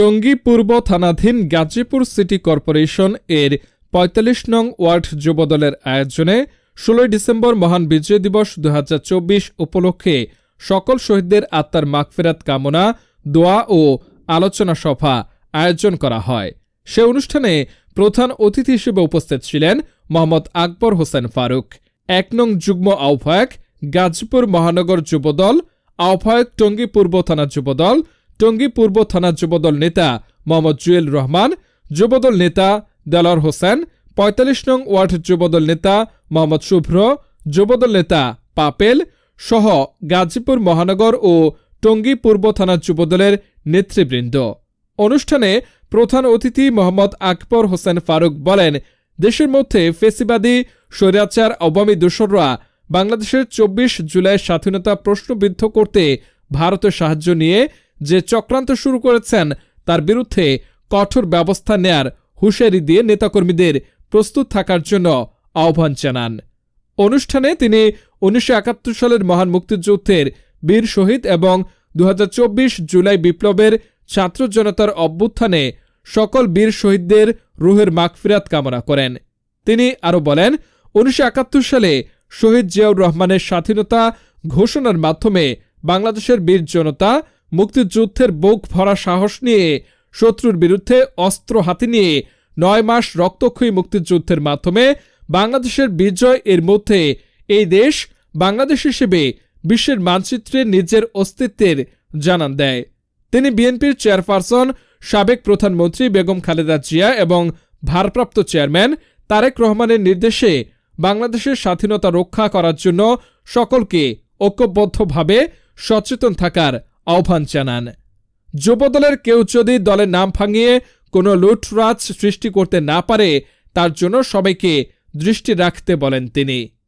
টঙ্গী পূর্ব থানাধীন Gazipur city corporation এর পঁয়তাল্লিশ নং ওয়ার্ড যুবদলের আয়োজনে ষোলোই ডিসেম্বর মহান বিজয় দিবস দু হাজার চব্বিশ উপলক্ষে সকল শহীদদের আত্মার মাগফেরাত কামনা, দোয়া ও আলোচনা সভা আয়োজন করা হয়। সে অনুষ্ঠানে প্রধান অতিথি হিসেবে উপস্থিত ছিলেন মোহাম্মদ আকবর হোসেন ফারুক। এক নং যুগ্ম আহ্বায়ক গাজীপুর মহানগর যুবদল, আহ্বায়ক টঙ্গী পূর্ব থানা যুবদল টঙ্গী পূর্ব থানা যুবদল নেতা মোহাম্মদ জুয়েল রহমান, যুবদল নেতা দেলার হোসেন, পঁয়তাল্লিশ নং ওয়ার্ড যুবদল নেতা মোহাম্মদ শুভ্র, যুবদল নেতা পাপেল সহ গাজীপুর মহানগর ও টঙ্গী পূর্ব থানা যুবদলের নেতৃবৃন্দ। অনুষ্ঠানে প্রধান অতিথি মোহাম্মদ আকবর হোসেন ফারুক বলেন, দেশের মধ্যে ফেসিবাদী, স্বৈরাচার আওয়ামী দোসররা বাংলাদেশের চব্বিশ জুলাই স্বাধীনতা প্রশ্নবিদ্ধ করতে ভারতের সাহায্য নিয়ে যে চক্রান্ত শুরু করেছেন, তার বিরুদ্ধে কঠোর ব্যবস্থা নেয়ার হুঁশিয়ারি দিয়ে নেতাকর্মীদের প্রস্তুত থাকার জন্য আহ্বান জানান। অনুষ্ঠানে তিনি উনিশশো একাত্তর সালের মহান মুক্তিযুদ্ধের বীর শহীদ এবং দু হাজার চব্বিশ জুলাই বিপ্লবের ছাত্র জনতার অভ্যুত্থানে সকল বীর শহীদদের রুহের মাগফিরাত কামনা করেন। তিনি আরও বলেন, উনিশশো একাত্তর সালে শহীদ জিয়াউর রহমানের স্বাধীনতা ঘোষণার মাধ্যমে বাংলাদেশের বীর জনতা মুক্তিযুদ্ধের বুক ভরা সাহস নিয়ে শত্রুর বিরুদ্ধে অস্ত্র হাতে নিয়ে নয় মাস রক্তক্ষয়ী মুক্তিযুদ্ধের মাধ্যমে বাংলাদেশের বিজয় এর মধ্যে এই দেশ বাংলাদেশ হিসেবে বিশ্বের মানচিত্রে নিজের অস্তিত্বের জানান দেয়। তিনি বিএনপির চেয়ারপারসন, সাবেক প্রধানমন্ত্রী বেগম খালেদা জিয়া এবং ভারপ্রাপ্ত চেয়ারম্যান তারেক রহমানের নির্দেশে বাংলাদেশের স্বাধীনতা রক্ষা করার জন্য সকলকে ঐক্যবদ্ধভাবে সচেতন থাকার আহ্বান জানান। যুবদলের কেউ যদি দলের নাম ভাঙিয়ে কোনো লুটরাজ সৃষ্টি করতে না পারে, তার জন্য সবাইকে দৃষ্টি রাখতে বলেন তিনি।